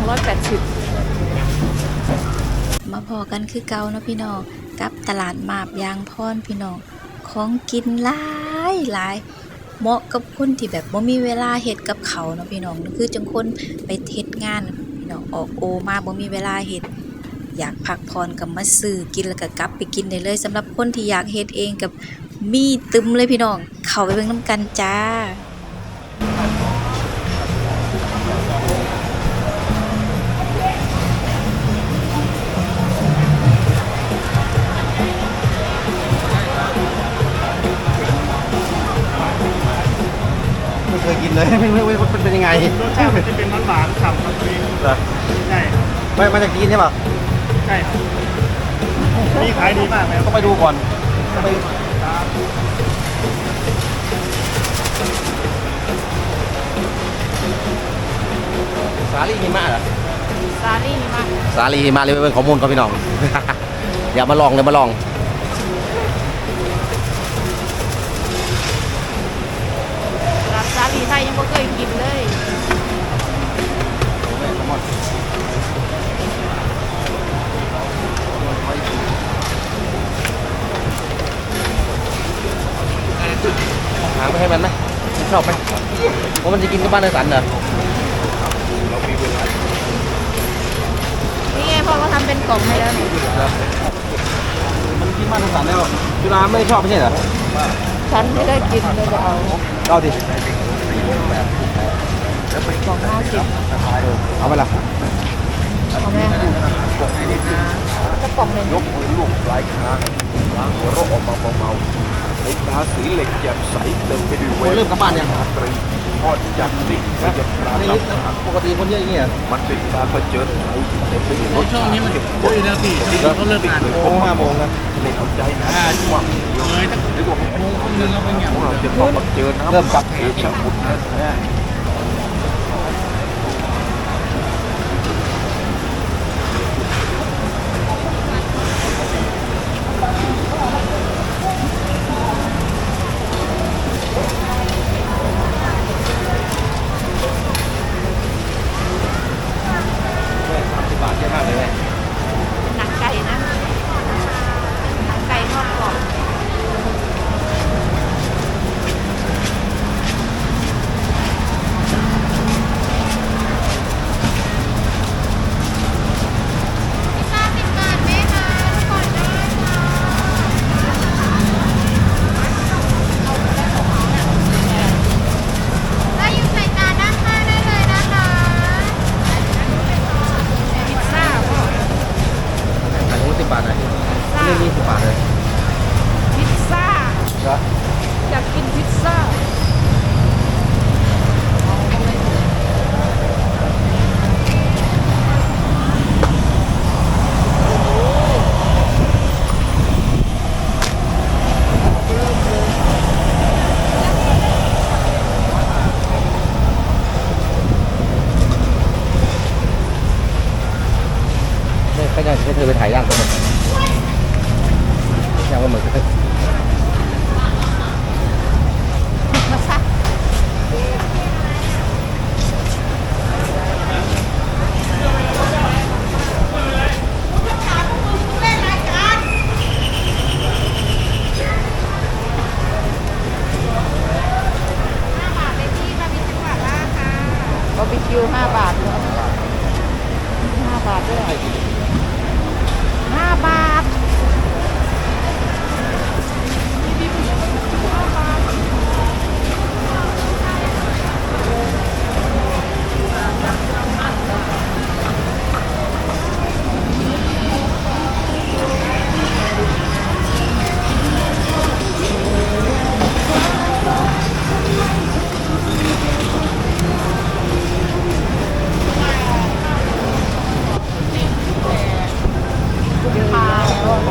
280 มาพอกันคือเก่านะพี่น้องกับตลาดมาบยางพรพี่น้องของกินหลายหลายเหมาะกับคนที่แบบบ่มีเวลาเฮ็ดกับเขาเนาะพี่น้องคือจังคนไปเฮ็ดงานพี่น้องออกโอมาบ่มีเวลาเฮ็ดอยากพักผ่อนก็มาซื้อกินแล้วก็กลับไปกินได้เลยสำหรับคนที่อยากเฮ็ดเองกับมีตึมเลยพี่น้อง เข้าไปเบิ่งนํกันจ้า เคยกินเลยไม่ไม่ไม่มันเป็นยังไงรสชาติมันจะเป็นหวานๆฉ่ำครับพี่เหรอใช่ไม่มาจากจีนใช่ป่ะใช่ครับนี่ขายดีมากเลยคต้รัอบงไปดูก่อนต้องไปสาลีหิมะเหรอซาลี่มากสาลีหิมะเลยเป็นข้อมูลครับพี่น้อง อย่ามาลองเลยมาลองางไปให้มันไหมมันชอบไหมว่ามันจะกินกับบ้านในสันเหรอนี่ไงพ่อเขาทำเป็นกล่องให้แล้วนี่มันกินบ้านในสันแล้วจุฬาไม่ชอบไม่ใช่เหรอฉันไม่ได้กินเลยจะเอาเอาดิกล่องห้าสิบเอาไปละเอาแม่จะกล่องหนึ่งยกมือลูบปลายคางล้างหัวเราะออกมาเบาๆ ในตาสีเหล็กแจ่มใสเต็มไปด้วยโอ้ยเริ่มกลับบ้านยังตรีทอดจากสิ่งที่จะปรานี่ลับปกติคนเยอะอย่างเงี้ยมันเป็นการเผชิญภัยที่เต็มไปด้วยรสช่วงนี้มันเยอะอยู่แล้วพี่เขาเลิกงานโอ้ห้าโมงนะในหัวใจนะว่าเดียวเลยตั้งหรือว่าโมงนึงเราเป็นอย่างพวกเราจะต้องมาเจอน้ำเริ่มกลับเอชะบุญแท้ สามสิบบาทเยอะมากเลยแม่ หนังไก่นะหนังไก่ทอดกรอบ ก็อยู่ใส่จานด้านข้างได้เลยนะคะ พิซซ่าพ่อ ขายหูสิบบาทนะนี่นี่สิบบาทเลย พิซซ่า เหรอ อยากกินพิซซ่าไม่ไม่ได้ให้เธอไปถ่ายย่างกันหมดย่างกันหมด บาร์บีคิวห้าบาทเหรอห้าบาทด้วยห้าบาท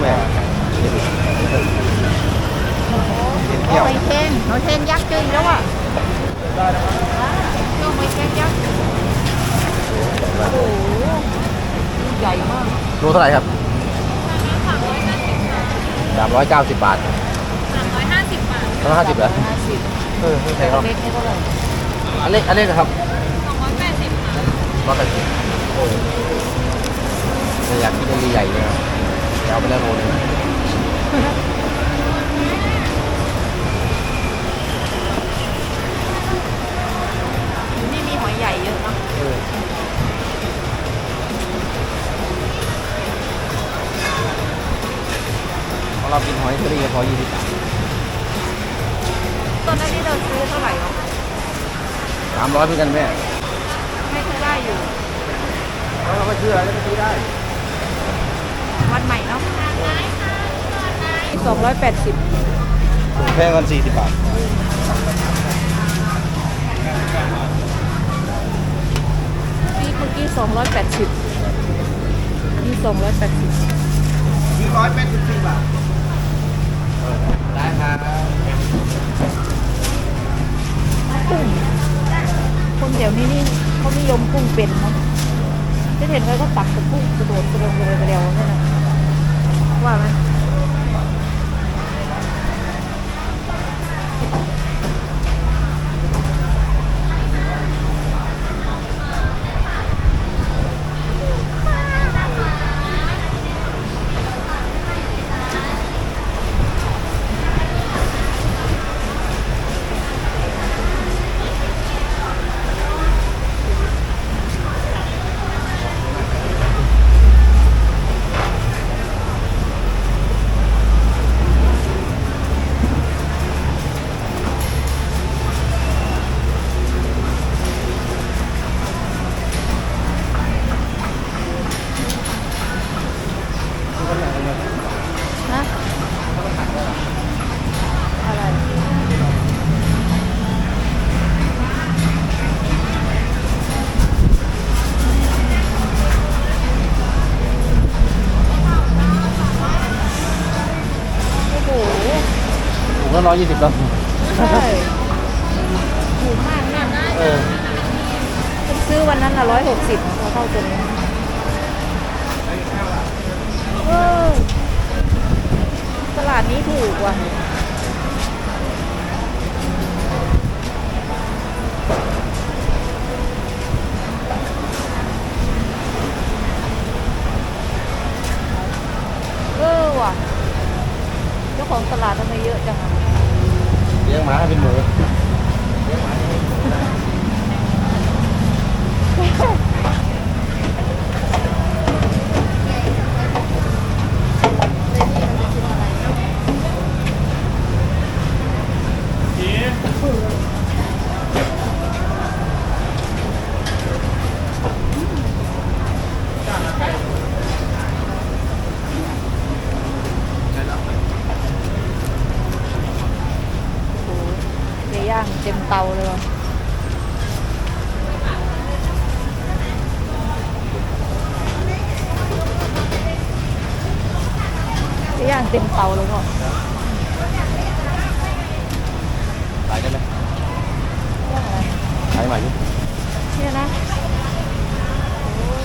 แม่ หอยเชงหอยเชงยักษ์เจออีกแล้วอะเจอหอยเชงยักษ์โอ้โหใหญ่มาก รู้ เท่าไหร่ครับสามร้อยเก้าสิบบาทสามร้อยห้าสิบบาท สามร้อยห้าสิบเหรอห้าสิบเออไม่แพงหรอกเล็กนี่เท่าไหร่อันเล็กอันเล็กนะครับสองร้อยแปดสิบค่ะร้อยแปดสิบแต่อยากกินใหญ่ๆเลยครับเดี๋ยวเอาไปแล้วโลนึง เพราะเรากินหอยเชอรี่พอยี่สิบบาทตอนนั้นที่เราซื้อเท่าไหร่เนาะสามร้อยเพื่อนกันแม่ไม่เคยได้อยู่เราไม่เชื่อจะไปซื้อได้ วันใหม่เนาะสองร้อยแปดสิบแพงกัน40บาทนี่เมื่อกี้สองร้อยแปดสิบนี่สองร้อยแปดสิบ184บาท ได้ครับกุ้งคนเดี๋ยวนี้นี่เขานิยมกุ้งเป็นเนาะที่เห็นเขาก็ตักกับกุ้งกระโดดกระโดดกระโดดกระเดียวนั่นนะว่าไหม ถุงละร้อยยี่สิบแล้ว ใช่ถูกมากนะเออผมซื้อวันนั้นละร้อยหกสิบพอเท่าตัวนี้เออตลาดนี้ถูกว่ะ เออว่ะ เจ้าของตลาดทำไมเยอะจังอะ เลี้ยงหมาให้เป็นหมู โอ้โหเนื้อ ย่างเต็มเตาเลยว่ะเนื้อย่างเต็มเตาเลยพ่อขายได้ไหมเรื่องอะไรขายใหม่ดิเนี่ยนะโอ้ย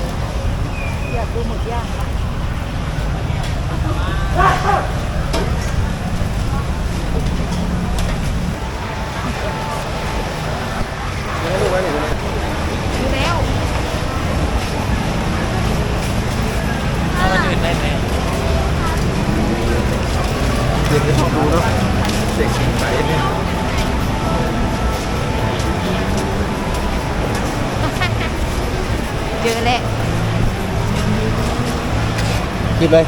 อยากดูหมึกย่างนะ ดูแล้วเด็กที่ชอบดูเนาะเด็กใส่เนี่ยเยอะแหละหยิบเลย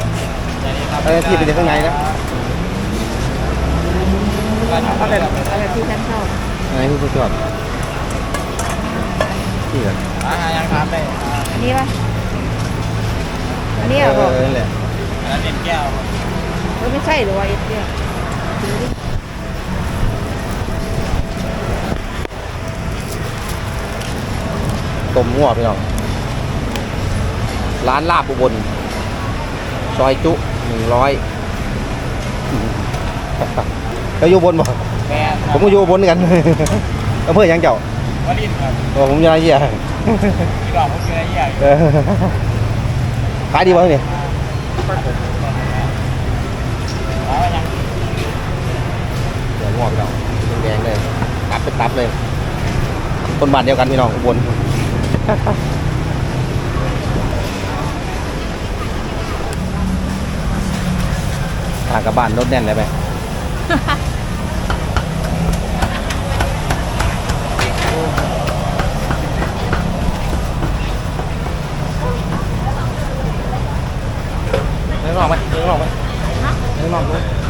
เออที่เป็นข้างในนะเอาแบบเอาแบบที่ฉันชอบอะไรที่คุณชอบ ที่กันอาหารยังทานได้อันนี้ป่ะอันนี้เหรอเอบอกอนั่นแหละอันนั้นเป็นแก้วเออไม่ใช่หรือว่าเอสเนี่ยดูดิต้มงัวพี่น้อง ร้านลาบอุบล ซอยจุหนึ่งร้อยแล้วอยู่บนบ่แม่คผรับมก็อยู่บนกันอำเภอหยังเจ้า วลินครับผมยาเยี่ยพี่รองผมยาอใหญ่เขายดีบ้างเนี่ยหาว่ายังเดี๋ยวงอกเล้แดงเลยตับเป็นตับเลยต้นบานเดียวกันพี่น้องอุบลทางกับบ้านรถแน่นเลยไหม อกไปดึงออกไปดึงออกไป